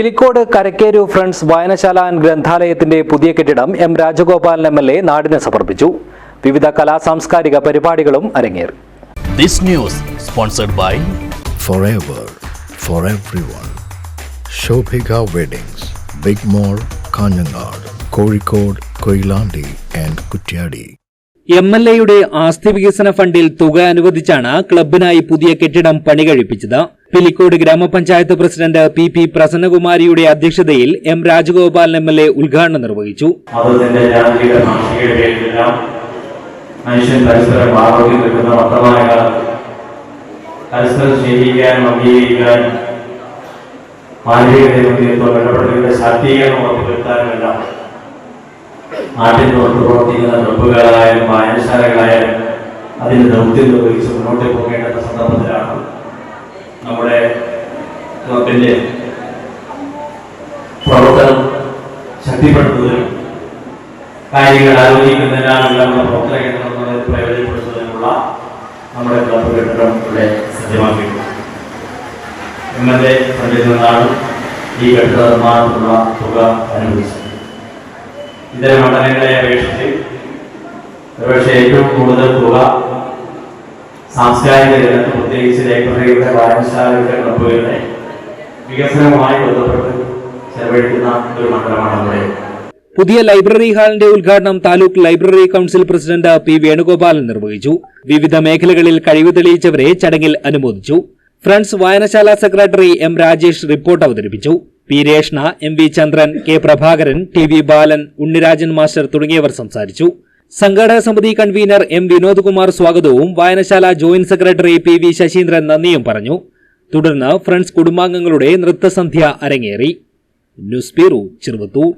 Pilicode Karakkeru friends വായനശാല and ഗ്രന്ഥാലയത്തിന്റെ പുതിയ കെട്ടിടം M Rajagopalan M L A നാടിന് സമർപ്പിച്ചു വിവിധ കലാ സാംസ്കാരിക പരിപാടികളും അരങ്ങേറി This news sponsored by forever for everyone. Shobhika Weddings, Big Mall, Kanyanad, Kozhikode, Koilandi and Kutyadi. M L എയുടെ ആസ്തി വികസന ഫണ്ടിൽ തുക അനുവദിച്ചാണ് ക്ലബിനായി പുതിയ കെട്ടിടം പണി കഴിപ്പിച്ചത് പിലിക്കോട് ഗ്രാമപഞ്ചായത്ത് പ്രസിഡന്റ് പി പി പ്രസന്നകുമാരിയുടെ അധ്യക്ഷതയിൽ M Rajagopalan M L A ഉദ്ഘാടനം നിർവഹിച്ചു. ശാക്തീകരണം ഉറപ്പുവരുത്താനുമെല്ലാം നാട്ടിൽ പ്രവർത്തിക്കുന്ന ക്ലബുകളായാലും വായനശാലകളായാലും അതിന്റെ ദൗത്യം നിർവഹിച്ച് മുന്നോട്ട് പോകേണ്ട സന്ദർഭത്തിലാണ് നമ്മുടെ ക്ലബിന്റെ പ്രവർത്തനം ശക്തിപ്പെടുത്തുന്നതിനും കാര്യങ്ങൾ ആലോചിക്കുന്നതിനാലുള്ള നമ്മുടെ പ്രവർത്തന കേന്ദ്രങ്ങളെ പ്രയോജനപ്പെടുത്തുന്നതിനുള്ള നമ്മുടെ ക്ലബ് കെട്ടിടം ഇവിടെ സജ്ജമാക്കിയിട്ടുണ്ട്. എം എൽ എ നിന്നാണ് ഈ കെട്ടിട നിർമ്മാണത്തിനുള്ള തുക അനുവദിച്ചത് ഇതര മണ്ഡലങ്ങളെ അപേക്ഷിച്ച് ഒരുപക്ഷെ ഏറ്റവും കൂടുതൽ തുക സാംസ്കാരിക രംഗത്ത് പ്രത്യേകിച്ച് ലൈബ്രറികളുടെ വായനശാലകളുടെ ക്ലബുകളുടെ വികസനവുമായി ബന്ധപ്പെട്ട് ചെലവഴിക്കുന്ന ഒരു മണ്ഡലമാണ് നമ്മുടെ പുതിയ ലൈബ്രറി ഹാളിന്റെ ഉദ്ഘാടനം taluk library council president P Venugopalan നിർവഹിച്ചു. വിവിധ മേഖലകളിൽ കഴിവ് തെളിയിച്ചവരെ ചടങ്ങിൽ അനുമോദിച്ചു. ഫ്രണ്ട്സ് വായനശാല സെക്രട്ടറി എം രാജേഷ് റിപ്പോർട്ട് അവതരിപ്പിച്ചു. P Reshna M V Chandran K Prabhakaran T V Balan Unnirajan master തുടങ്ങിയവർ സംസാരിച്ചു. സംഘാടക സമിതി കൺവീനർ എം വിനോദ് കുമാർ സ്വാഗതവും വായനശാല joint secretary P V Sasheendran നന്ദിയും പറഞ്ഞു. തുടർന്ന് ഫ്രണ്ട്സ് കുടുംബാംഗങ്ങളുടെ നൃത്തസന്ധ്യ അരങ്ങേറി. News bureau Cheruvathur.